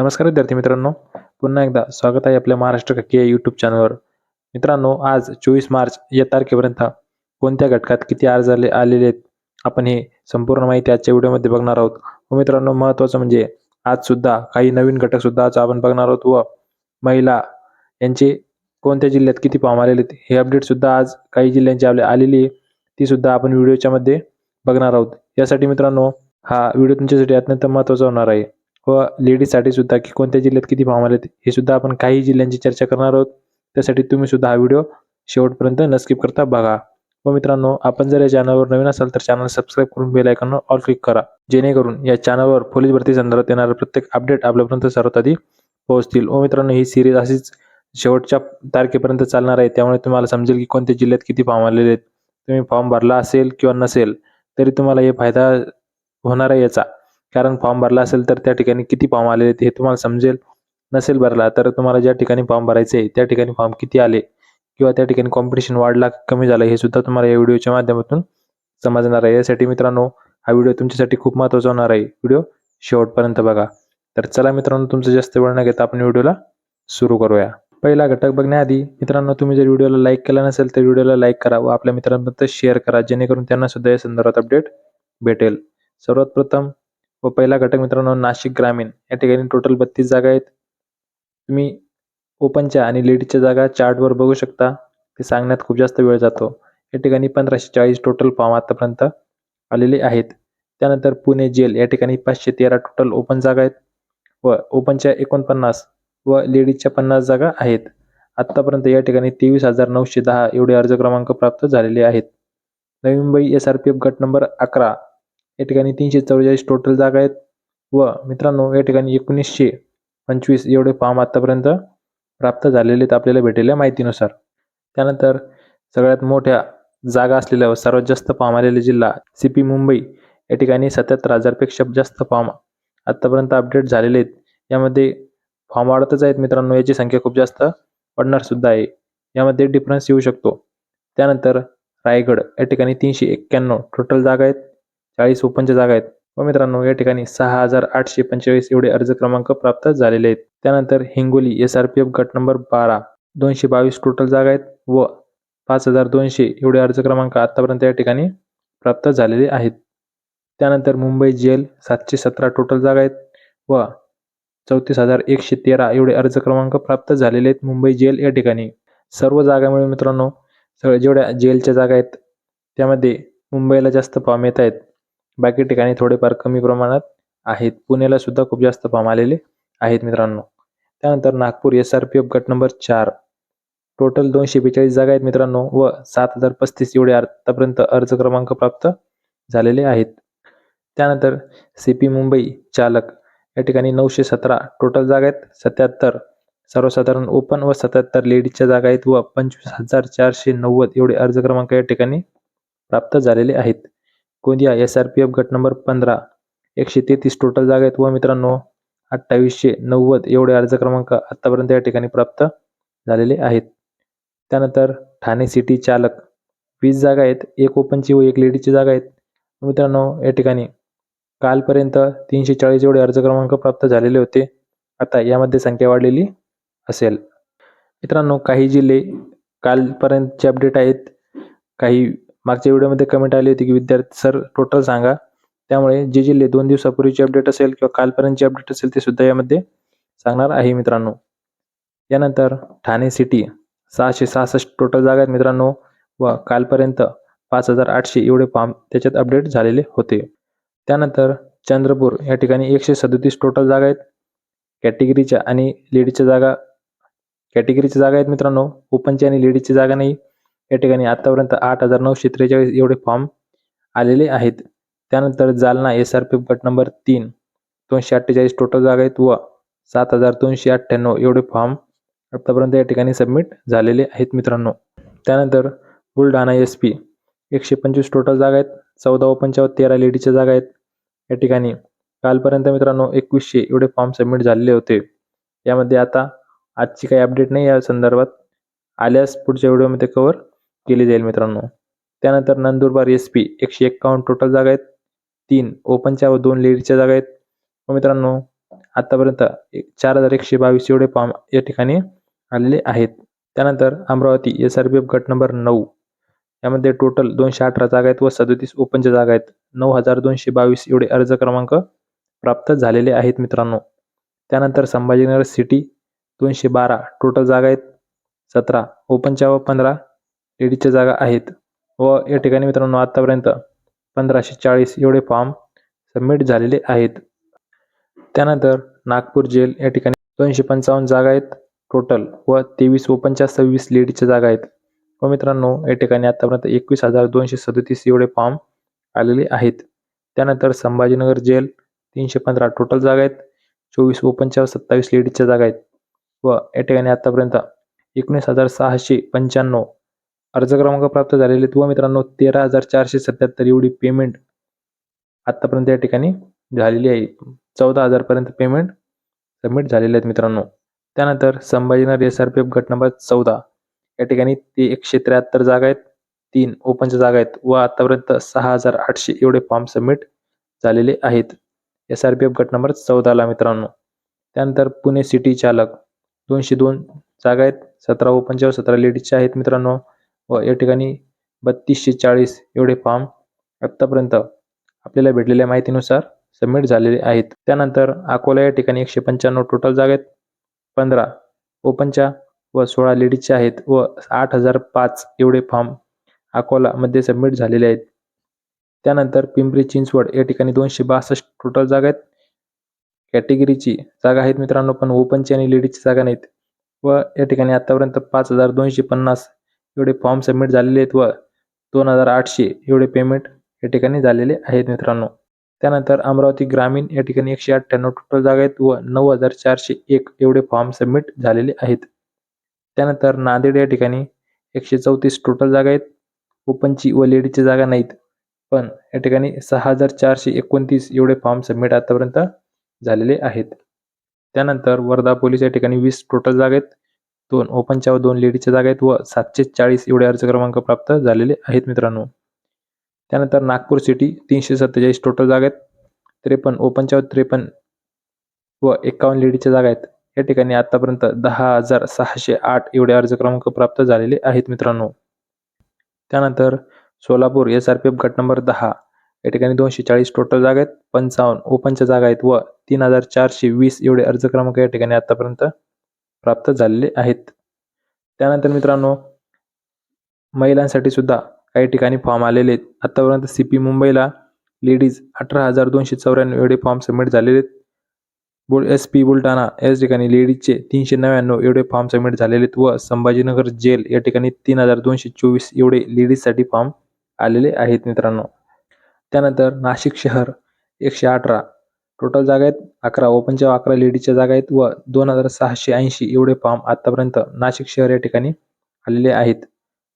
नमस्कार विद्यार्थी मित्रांनो. पुन्हा एकदा स्वागत आहे आपल्या महाराष्ट्र के यूट्यूब चॅनलवर मित्रांनो आज चोवीस मार्च या तारखेपर्यंत कोणत्या घटकात किती अर्ज आले आलेले आहेत आपण हे संपूर्ण माहिती आजच्या व्हिडिओमध्ये बघणार आहोत. व मित्रांनो महत्त्वाचं म्हणजे आज सुद्धा काही नवीन घटक सुद्धा आज आपण बघणार आहोत व महिला यांचे कोणत्या जिल्ह्यात किती फॉर्म आलेले आहेत हे अपडेट सुद्धा आज काही जिल्ह्यांची आपल्या आलेली आहे ती सुद्धा आपण व्हिडिओच्या मध्ये बघणार आहोत. यासाठी मित्रांनो हा व्हिडिओ तुमच्यासाठी अत्यंत महत्त्वाचा होणार आहे. व लेडीजसाठी सुद्धा की कोणत्या जिल्ह्यात किती फॉर्म आलेत हे सुद्धा आपण काही जिल्ह्यांची चर्चा करणार आहोत. त्यासाठी तुम्ही सुद्धा हा व्हिडिओ शेवटपर्यंत न स्किप करता बघा. व मित्रांनो आपण जर या चॅनलवर नवीन असाल तर चॅनल सबस्क्राईब करून बेल आयकॉनवर ऑल क्लिक करा. जेणेकरून या चॅनलवर पोलीस भरती संदर्भात येणारे प्रत्येक अपडेट आपल्यापर्यंत सर्वात आधी पोहोचतील. व मित्रांनो ही सिरीज अशीच शेवटच्या तारखेपर्यंत चालणार आहे. त्यामुळे तुम्हाला समजेल की कोणत्या जिल्ह्यात किती फॉर्म आलेले आहेत. तुम्ही फॉर्म भरला असेल किंवा नसेल तरी तुम्हाला हे फायदा होणार आहे याचा. कारण फॉर्म भरला असेल तर त्या ठिकाणी किती फॉर्म आलेले हे तुम्हाला समजेल. नसेल भरला तर तुम्हाला ज्या ठिकाणी फॉर्म भरायचे आहे त्या ठिकाणी फॉर्म किती आले किंवा त्या ठिकाणी कॉम्पिटिशन वाढला कमी झालं हे सुद्धा तुम्हाला या व्हिडिओच्या माध्यमातून समजणार आहे. यासाठी मित्रांनो हा व्हिडिओ तुमच्यासाठी खूप महत्त्वाचा होणार आहे. व्हिडिओ शेवटपर्यंत बघा. तर चला मित्रांनो तुमचं जास्त वेळ न घेता आपण व्हिडिओला सुरू करूया. पहिला घटक बघण्याआधी मित्रांनो तुम्ही जर व्हिडिओला लाईक केला नसेल तर व्हिडिओला लाईक करा व आपल्या मित्रांपर्यंत शेअर करा जेणेकरून त्यांना सुद्धा या संदर्भात अपडेट भेटेल. सर्वात प्रथम व पहिला घटक मित्रांनो नाशिक ग्रामीण. या ठिकाणी टोटल बत्तीस जागा आहेत. तुम्ही ओपनच्या आणि लेडीजच्या जागा चार्टवर बघू शकता. ते सांगण्यात खूप जास्त वेळ जातो. या ठिकाणी पंधराशे चाळीस टोटल फॉर्म आतापर्यंत आलेले आहेत. त्यानंतर पुणे जेल या ठिकाणी पाचशे तेरा टोटल ओपन जागा आहेत. व ओपनच्या एकोणपन्नास व लेडीजच्या पन्नास जागा आहेत. आत्तापर्यंत या ठिकाणी तेवीस हजार नऊशे दहा एवढे अर्ज क्रमांक प्राप्त झालेले आहेत. Navi Mumbai S R P F गट नंबर अकरा या ठिकाणी तीनशे चौवेचाळीस टोटल जागा आहेत. व मित्रांनो या ठिकाणी एकोणीसशे पंचवीस एवढे फॉर्म आत्तापर्यंत प्राप्त झालेले आहेत आपल्याला भेटलेल्या माहितीनुसार. त्यानंतर सगळ्यात मोठ्या जागा असलेल्या व सर्वात जास्त फॉर्म आलेले जिल्हा सी पी मुंबई या ठिकाणी सत्याहत्तर हजारपेक्षा जास्त फॉर्म आत्तापर्यंत अपडेट झालेले आहेत. यामध्ये फॉर्म वाढतच आहेत मित्रांनो याची संख्या खूप जास्त पडणार सुद्धा आहे. यामध्ये डिफरन्स येऊ शकतो. त्यानंतर रायगड या ठिकाणी तीनशे एक्क्याण्णव टोटल जागा आहेत. चाळीस ओपनच्या जागा आहेत. व मित्रांनो या ठिकाणी सहा हजार आठशे पंचेचाळीस एवढे अर्ज क्रमांक प्राप्त झालेले आहेत. त्यानंतर Hingoli S R P F गट नंबर बारा दोनशे बावीस टोटल जागा आहेत व पाच हजार दोनशे एवढे अर्ज क्रमांक आतापर्यंत या ठिकाणी प्राप्त झालेले आहेत. त्यानंतर मुंबई जेल सातशे सतरा टोटल जागा आहेत व चौतीस हजार एकशे तेरा एवढे अर्ज क्रमांक प्राप्त झालेले आहेत मुंबई जेल या ठिकाणी. सर्व जागा मिळून मित्रांनो सगळ्या जेवढ्या जेलच्या जागा आहेत त्यामध्ये मुंबईला जास्त फॉर्म येत आहेत. बाकी ठिकाणी थोडेफार कमी प्रमाणात आहेत. पुण्याला सुद्धा खूप जास्त फॉर्म आलेले आहेत मित्रांनो. त्यानंतर Nagpur S R P F गट नंबर चार. टोटल दोनशे बेचाळीस जागा आहेत मित्रांनो व सात हजार पस्तीस एवढे आतापर्यंत अर्ज क्रमांक प्राप्त झालेले आहेत. त्यानंतर सी पी मुंबई चालक या ठिकाणी नऊशे सतरा टोटल जागा आहेत. सत्याहत्तर सर्वसाधारण ओपन व सत्याहत्तर लेडीजच्या जागा आहेत व पंचवीस हजार चारशे नव्वद एवढे अर्ज क्रमांक या ठिकाणी प्राप्त झालेले आहेत. Gondia S R P F गट नंबर पंधरा. एकशे तेहतीस टोटल जागा आहेत. व मित्रांनो अठ्ठावीसशे नव्वद एवढे अर्ज क्रमांक आत्तापर्यंत या ठिकाणी प्राप्त झालेले आहेत. त्यानंतर ठाणे सिटी चालक वीस जागा आहेत. एक ओपनची व एक लेडीजची जागा आहेत. मित्रांनो या ठिकाणी कालपर्यंत तीनशे चाळीस एवढे अर्ज क्रमांक प्राप्त झालेले होते. आता यामध्ये संख्या वाढलेली असेल. मित्रांनो काही जिल्हे कालपर्यंतचे अपडेट आहेत. काही मागच्या व्हिडिओमध्ये कमेंट आली होती की विद्यार्थी सर टोटल सांगा. त्यामुळे जे जिल्हे दोन दिवसापूर्वीचे अपडेट असेल किंवा कालपर्यंतचे अपडेट असेल ते सुद्धा यामध्ये सांगणार आहे मित्रांनो. यानंतर ठाणे सिटी सहाशे सहासष्ट टोटल जागा आहेत मित्रांनो व कालपर्यंत पाच हजार आठशे एवढे फॉर्म त्याच्यात अपडेट झालेले होते. त्यानंतर चंद्रपूर या ठिकाणी एकशे सदतीस टोटल जागा आहेत. कॅटेगरीच्या आणि लेडीजच्या जागा कॅटेगरीच्या जागा आहेत मित्रांनो. ओपनची आणि लेडीजची जागा नाही. या ठिकाणी आतापर्यंत आठ हजार नऊशे त्रेचाळीस एवढे फॉर्म आलेले आहेत. त्यानंतर जालना एस आर पी गट नंबर तीन दोनशे अठ्ठेचाळीस टोटल जागा आहेत व सात हजार दोनशे अठ्ठ्याण्णव एवढे फॉर्म आतापर्यंत या ठिकाणी सबमिट झालेले आहेत मित्रांनो. त्यानंतर बुलढाणा एस पी एकशे पंचवीस टोटल जागा आहेत चौदा व पंचावन्न तेरा लेडीच्या जागा आहेत. या ठिकाणी कालपर्यंत मित्रांनो एकवीसशे एवढे फॉर्म सबमिट झालेले होते. यामध्ये आता आजची काही अपडेट नाही या संदर्भात आल्यास पुढच्या व्हिडिओमध्ये कवर केली जाईल मित्रांनो. त्यानंतर नंदुरबार एस पी एकशे एक्कावन्न टोटल जागा आहेत. तीन ओपनच्या व दोन लेडीजच्या जागा आहेत. व मित्रांनो आतापर्यंत एक- चार हजार एकशे बावीस एवढे फॉर्म या ठिकाणी आलेले आहेत. त्यानंतर Amravati S R P F गट नंबर नऊ. यामध्ये टोटल दोनशे अठरा जागा आहेत व सदोतीस ओपनच्या जागा आहेत. नऊ हजार दोनशे बावीस एवढे अर्ज क्रमांक प्राप्त झालेले आहेत मित्रांनो. त्यानंतर संभाजीनगर सिटी दोनशे बारा टोटल जागा आहेत. सतरा ओपनच्या व पंधरा लेडीजच्या जागा आहेत. व या ठिकाणी मित्रांनो आत्तापर्यंत पंधराशे चाळीस एवढे फॉर्म सबमिट झालेले आहेत. त्यानंतर नागपूर जेल या ठिकाणी दोनशे पंचावन्न जागा आहेत टोटल व तेवीस ओपनच्या सव्वीस लेडीजच्या जागा आहेत. व मित्रांनो या ठिकाणी आतापर्यंत एकवीस हजार दोनशे सदतीस एवढे फॉर्म आलेले आहेत. त्यानंतर संभाजीनगर जेल तीनशे पंधरा टोटल जागा आहेत. चोवीस ओपनच्या सत्तावीस लेडीजच्या जागा आहेत. व या ठिकाणी आतापर्यंत एकोणीस हजार सहाशे पंच्याण्णव अर्ज क्रमांक प्राप्त झालेले आहेत व मित्रांनो तेरा हजार चारशे सत्याहत्तर एवढी पेमेंट आत्तापर्यंत या ठिकाणी झालेली आहे. चौदा हजारपर्यंत पेमेंट सबमिट झालेले आहेत मित्रांनो. त्यानंतर Sambhajinagar S R P F गट नंबर चौदा. या ठिकाणी ते एकशे त्र्याहत्तर जागा आहेत तीन ओपनच्या जागा आहेत व आतापर्यंत सहा हजार आठशे एवढे फॉर्म सबमिट झालेले आहेत. एस आर पी एफ गट नंबर चौदाला मित्रांनो. त्यानंतर पुणे सिटी चालक दोनशे दोन जागा आहेत सतरा ओपनच्या व सतरा लेडीजच्या आहेत मित्रांनो. व या ठिकाणी बत्तीसशे चाळीस एवढे फॉर्म आत्तापर्यंत आपल्याला भेटलेल्या माहितीनुसार सबमिट झालेले आहेत. त्यानंतर अकोला या ठिकाणी एकशे पंच्याण्णव टोटल जागा आहेत. पंधरा ओपनच्या व सोळा लेडीजच्या आहेत व आठ हजार पाच एवढे फॉर्म अकोलामध्ये सबमिट झालेले आहेत. त्यानंतर पिंपरी चिंचवड या ठिकाणी दोनशे बासष्ट टोटल जागा आहेत. कॅटेगरीची जागा आहेत मित्रांनो पण ओपनची आणि लेडीजची जागा नाहीत. व या ठिकाणी आतापर्यंत पाच हजार दोनशे पन्नास एवढे फॉर्म सबमिट झालेले आहेत व दोन हजार आठशे एवढे पेमेंट या ठिकाणी झालेले आहेत मित्रांनो. त्यानंतर अमरावती ग्रामीण या ठिकाणी एकशे अठ्ठ्याण्णव टोटल जागा आहेत व नऊ हजार चारशे एक एवढे फॉर्म सबमिट झालेले आहेत. त्यानंतर नांदेड या ठिकाणी एकशे चौतीस टोटल जागा आहेत. ओपनची व लेडीची जागा नाहीत. पण या ठिकाणी सहा हजार चारशे एकोणतीस एवढे फॉर्म सबमिट आतापर्यंत झालेले आहेत. त्यानंतर वर्धा पोलीस या ठिकाणी वीस टोटल जागा आहेत. दोन ओपनच्या व दोन लेडीजच्या जागा आहेत व सातशे चाळीस एवढे अर्ज क्रमांक प्राप्त झालेले आहेत मित्रांनो. त्यानंतर नागपूर सिटी तीनशे सत्तेचाळीस टोटल जागा आहेत. त्रेपन्न ओपनच्या व त्रेपन्न व एकावन्न लेडीजच्या जागा आहेत. या ठिकाणी आतापर्यंत दहा हजार सहाशे आठ एवढे अर्ज क्रमांक प्राप्त झालेले आहेत मित्रांनो. त्यानंतर Solapur S R P F गट नंबर दहा. या ठिकाणी दोनशे चाळीस टोटल जागा आहेत. पंचावन्न ओपनच्या जागा आहेत व तीन हजार चारशे वीस एवढे अर्ज क्रमांक या ठिकाणी आतापर्यंत प्राप्त झालेले आहेत. त्यानंतर मित्रांनो महिलांसाठी सुद्धा काही ठिकाणी फॉर्म आलेले आहेत. आतापर्यंत सी पी मुंबईला लेडीज अठरा हजार दोनशे चौऱ्याण्णव एवढे फॉर्म सबमिट झालेले आहेत. बुल एस पी बुलढाणा या ठिकाणी लेडीजचे तीनशे नव्याण्णव एवढे फॉर्म सबमिट झालेले आहेत. व संभाजीनगर जेल या ठिकाणी तीन हजार दोनशे चोवीस एवढे लेडीजसाठी फॉर्म आलेले आहेत मित्रांनो. त्यानंतर नाशिक शहर एकशे अठरा टोटल जागा आहेत अकरा. ओपनच्या अकरा लेडीजच्या जागा आहेत व दोन हजार सहाशे ऐंशी एवढे फॉर्म आतापर्यंत नाशिक शहर या ठिकाणी आलेले आहेत.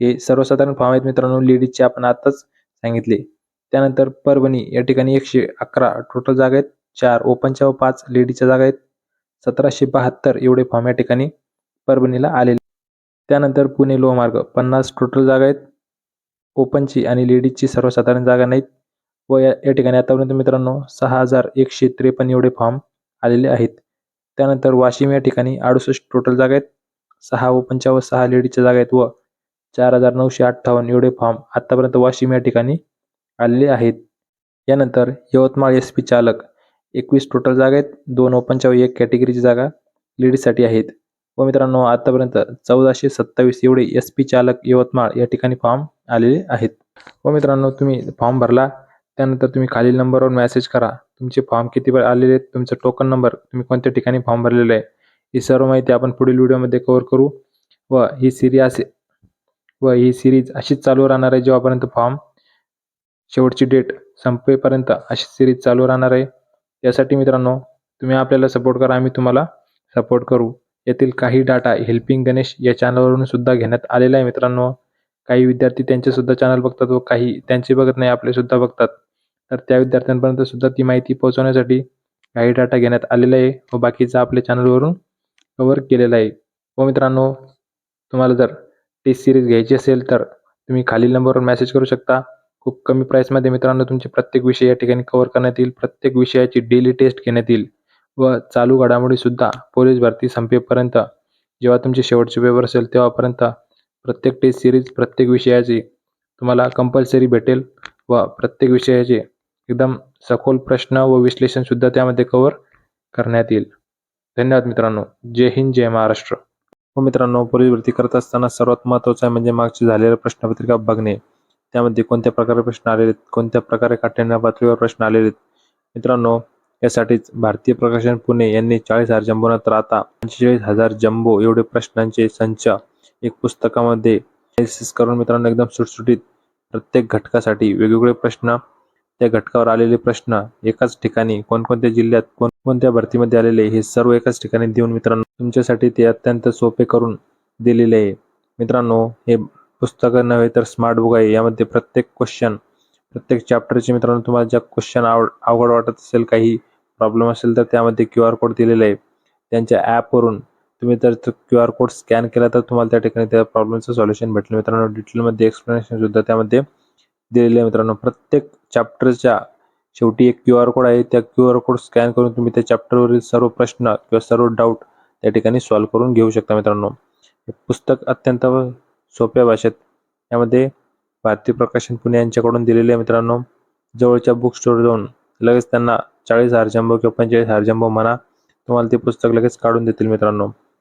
हे सर्वसाधारण फॉर्म आहेत मित्रांनो. लेडीजचे आपण आताच सांगितले. त्यानंतर परभणी या ठिकाणी एकशे अकरा टोटल जागा आहेत. चार ओपनच्या व पाच लेडीजच्या जागा आहेत. सतराशे बहात्तर एवढे फॉर्म या ठिकाणी परभणीला आलेले त्यानंतर पुणे लोहमार्ग पन्नास टोटल जागा आहेत. ओपनची आणि लेडीजची सर्वसाधारण जागा नाहीत. व या या ठिकाणी आतापर्यंत मित्रांनो सहा हजार एकशे त्रेपन्न एवढे फॉर्म आलेले आहेत. त्यानंतर वाशिम या ठिकाणी अडुसष्ट टोटल जागा आहेत. सहा व पंचावन्न सहा लेडीजच्या जागा आहेत व चार हजार नऊशे अठ्ठावन्न एवढे फॉर्म आत्तापर्यंत वाशिम या ठिकाणी आलेले आहेत. यानंतर यवतमाळ एस पी चालक एकवीस टोटल जागा आहेत. दोन व पंचावन्न एक कॅटेगरीची जागा लेडीजसाठी आहेत. व मित्रांनो आतापर्यंत चौदाशे सत्तावीस एवढे एस पी चालक यवतमाळ या ठिकाणी फॉर्म आलेले आहेत. व मित्रांनो तुम्ही फॉर्म भरला. त्यानंतर तुम्ही खालील नंबरवर मॅसेज करा. तुमचे फॉर्म किती वेळ आलेले आहेत? तुमचा टोकन नंबर तुम्ही कोणत्या ठिकाणी फॉर्म भरलेला आहे? ही सर्व माहिती आपण पुढील व्हिडिओमध्ये कव्हर करू व ही सिरी असे व ही सिरीज अशीच चालू राहणार आहे जेव्हापर्यंत फॉर्म शेवटची डेट संपेपर्यंत अशी सिरीज चालू राहणार आहे. यासाठी मित्रांनो तुम्ही आपल्याला सपोर्ट करा. आम्ही तुम्हाला सपोर्ट करू. येथील काही डाटा हेल्पिंग गणेश या चॅनलवरून सुद्धा घेण्यात आलेला आहे मित्रांनो. काही विद्यार्थी त्यांचे सुद्धा चॅनल बघतात व काही त्यांचे बघत नाही आपले सुद्धा बघतात. तर त्या विद्यार्थ्यांपर्यंत सुद्धा ती माहिती पोहोचवण्यासाठी काही डाटा घेण्यात आलेला आहे व बाकीचा आपल्या चॅनलवरून कवर केलेला आहे. व मित्रांनो तुम्हाला जर टेस्ट सिरीज घ्यायची असेल तर तुम्ही खालील नंबरवर मेसेज करू शकता. खूप कमी प्राईसमध्ये मित्रांनो तुमचे प्रत्येक विषय या ठिकाणी कव्हर करण्यात येईल प्रत्येक विषयाची डेली टेस्ट घेण्यात येईल. व चालू घडामोडीसुद्धा पोलीस भरती संपेपर्यंत जेव्हा तुमचे शेवटचे पेपर असेल तेव्हापर्यंत प्रत्येक टेस्ट सिरीज प्रत्येक विषयाची तुम्हाला कंपल्सरी भेटेल व प्रत्येक विषयाचे एकदम सखोल प्रश्न व विश्लेषण सुद्धा त्यामध्ये कव्हर करण्यात येईल. धन्यवाद मित्रांनो. जय हिंद जय महाराष्ट्र. हो मित्रांनो पोलीस भरती करत असताना सर्वात महत्त्वाचं आहे म्हणजे मागची झालेल्या प्रश्नपत्रिका बघणे. त्यामध्ये कोणत्या प्रकारे प्रश्न आलेले आहेत कोणत्या प्रकारे काठिण्य पातळीवर प्रश्न आलेले आहेत मित्रांनो यासाठीच भारतीय प्रकाशन पुणे यांनी चाळीस हजार जम्बो राहता आता पंचेचाळीस हजार जम्बो एवढे प्रश्नांचे संच एक पुस्तकामध्ये analysis करून मित्रांनो एकदम सुटसुटीत प्रत्येक घटकासाठी वेगवेगळे प्रश्न त्या घटकावर आलेले प्रश्न एकाच ठिकाणी कोणकोणत्या जिल्ह्यात कोणकोणत्या भरतीमध्ये आलेले हे सर्व एकाच ठिकाणी देऊन मित्रांनो तुमच्यासाठी ते अत्यंत सोपे करून दिलेले आहे. मित्रांनो हे पुस्तकं नव्हे तर स्मार्ट बुक आहे. यामध्ये प्रत्येक क्वेश्चन प्रत्येक चॅप्टरचे मित्रांनो तुम्हाला ज्या क्वेश्चन आवड अवघड वाटत असेल काही प्रॉब्लेम असेल तर त्यामध्ये क्यू आर कोड दिलेला आहे. त्यांच्या ॲपवरून तुम्ही जर क्यू आर कोड स्कॅन केला तर तुम्हाला त्या ठिकाणी त्या प्रॉब्लेमचं सॉल्युशन भेटेल. मित्रांनो डिटेलमध्ये एक्सप्लेनेशन सुद्धा त्यामध्ये दिलेले आहे मित्रांनो. प्रत्येक चॅप्टरच्या शेवटी एक क्यू आर कोड आहे. त्या क्यू आर कोड स्कॅन करून तुम्ही त्या चॅप्टरवरील सर्व प्रश्न किंवा सर्व डाऊट त्या ठिकाणी सॉल्व्ह करून घेऊ शकता मित्रांनो. हे पुस्तक अत्यंत सोप्या भाषेत यामध्ये भारतीय प्रकाशन पुणे यांच्याकडून दिलेले आहे मित्रांनो. जवळच्या बुक स्टोर जाऊन लगेच त्यांना चाळीस हजार जंबो किंवा पंचेचाळीस हजार जंबो म्हणा. तुम्हाला ते पुस्तक लगेच काढून देतील मित्रांनो.